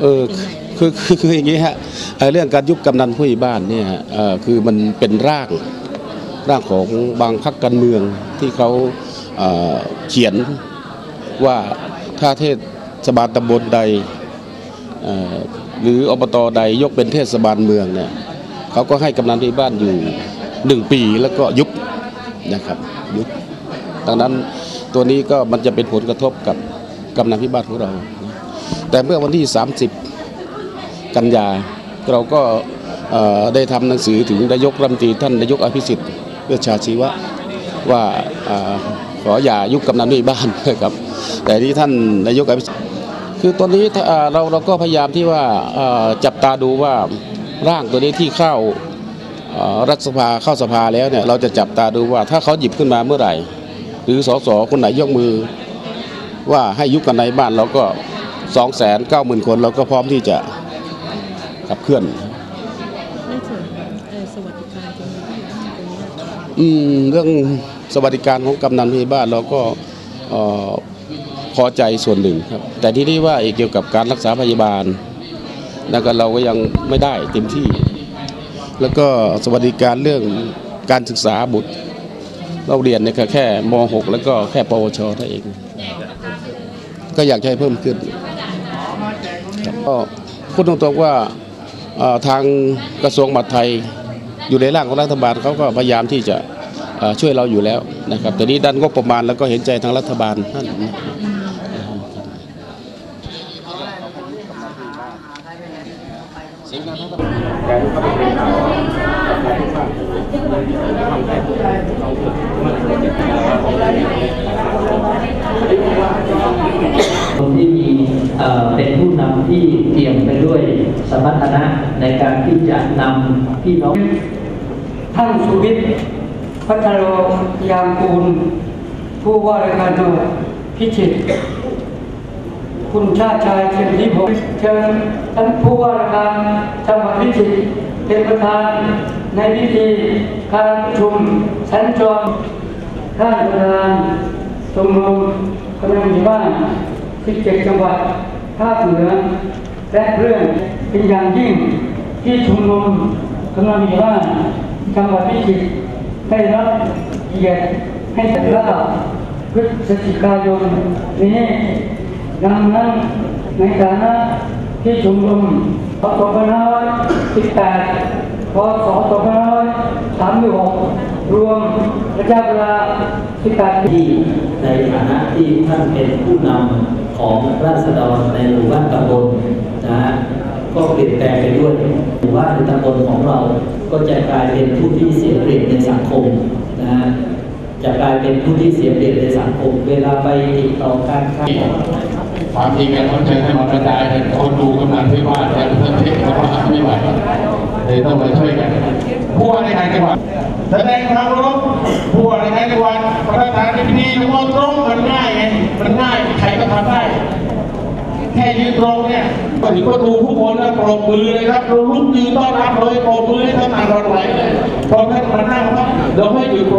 เออคือคือคืออย่างนี้ฮะเรื่องการยุบกำนันผู้ใหญ่บ้านเนี่ยคือมันเป็นร่างร่างของบางพรรคการเมืองที่เขาเขียนว่าถ้าเทศบาลตำบลใดหรืออบตใดยกเป็นเทศบาลเมืองเนี่ยเขาก็ให้กำนันผู้ใหญ่บ้านอยู่หนึ่งปีแล้วก็ยุบนะครับยุบดังนั้นตัวนี้ก็มันจะเป็นผลกระทบกับกำนันผู้ใหญ่บ้านของเรานะ แต่เมื่อวันที่ 30 กันยา เราก็ได้ทำหนังสือถึงนายกรัฐมนตรีท่านนายกอภิสิทธิ์เพื่อชาชีวะว่าอขออย่ายุบกำนันด้วยบ้านนะครับ แต่ที่ท่านนายกอภิสิทธิ์คือตอนนี้เราเราก็พยายามที่ว่าจับตาดูว่าร่างตัวนี้ที่เข้ารัฐสภาเข้าสภาแล้วเนี่ยเราจะจับตาดูว่าถ้าเขาหยิบขึ้นมาเมื่อไหร่ หรือสสคนไหนยกมือว่าให้ยุบกันในบ้านเราก็ 2 9 0 0 0 0 คนเราก็พร้อมที่จะขับเคลื่อนในส่วนของเอ่อสวัสดิการตรงนี้ที่อยู่ตรงนี้นะคะอืมเรื่องสวัสดิการของกำนันผู้ใหญ่บ้านเราก็เอ่อพอใจส่วนหนึ่งครับ แต่ที่นี่ว่าอีกเกี่ยวกับการรักษาพยาบาลนะก็เราก็ยังไม่ได้เต็มที่ แล้วก็สวัสดิการเรื่องการศึกษาบุตร เราเรียนเนี่ยก็แค่ม .6 แล้วก็แค่ปวชเท่าเอง ก็อยากจะให้เพิ่มขึ้นครับ ก็พูดตรงๆว่าทางกระทรวงมหาดไทยอยู่ในร่างของรัฐบาลเขาก็พยายามที่จะช่วยเราอยู่แล้วนะครับแต่นี้ด้านงบประมาณแล้วก็เห็นใจทางรัฐบาลท่านนะ คนที่มีเอ่อเป็นผู้นำที่เตรียมไปด้วยสมรรถ นะในการที่จะนำพี่น้อง ท่านสุวิทย์พัทโรยางกูล ผู้ว่าราชการจังหวัดพิจิตรคุณชาติชายเทียนทิพย์เชิญท่านผู้ว่าราชการจังหวัดพิจิตรเป็นประธานในพิธีการประชุมสัญจรท่านประธานชมรมกำนันหมู่บ้าน17จังหวัดภาคเหนือ และเรื่องเป็นอย่างยิ่งที่ชมรมกำลังมีว่าจังหวัดพิจิตรได้รับเกียรติให้จัดระดับพฤศจิกายนนี้ดังนั้นในฐานะที่ชุมนุมพศ2518 พศ2536 รวมระยะเวลา18ปีที่ในฐานะที่ท่านเป็นผู้นำของราษฎรในหมู่บ้านตำบลนะฮะก็เปลี่ยนแปลงไปด้วยหมู่บ้านในตำบลของเรา ก็จะกลายเป็นผู้ที่เสียเปรียบในสังคมนะฮะจะกลายเป็นผู้ที่เสียเปรียบในสังคม เวลาไปติดต่อการค้าความจริงกันต้องใช้ให้มันกระจายให้คนดูกำนันที่บ้านแต่เพื่อนเทศเขาไม่ไหวเลยต้องมา ริหารจังหวัดแสดงความเคารพผู้บริหารจังหวัดประธานในพิธีมองตรงมันง่ายไงมันง่ายใครก็ทำได้ แค่ยืนตรงเนี่ยก็ถือว่าดูผู้คนนะปรบมือเลยครับลุกยืนต้อนรับเลยปรบมือให้ท่านอ่านรอยไหลเลยพอท่านมานั่งครับเดี๋ยวให้อยู่ตรง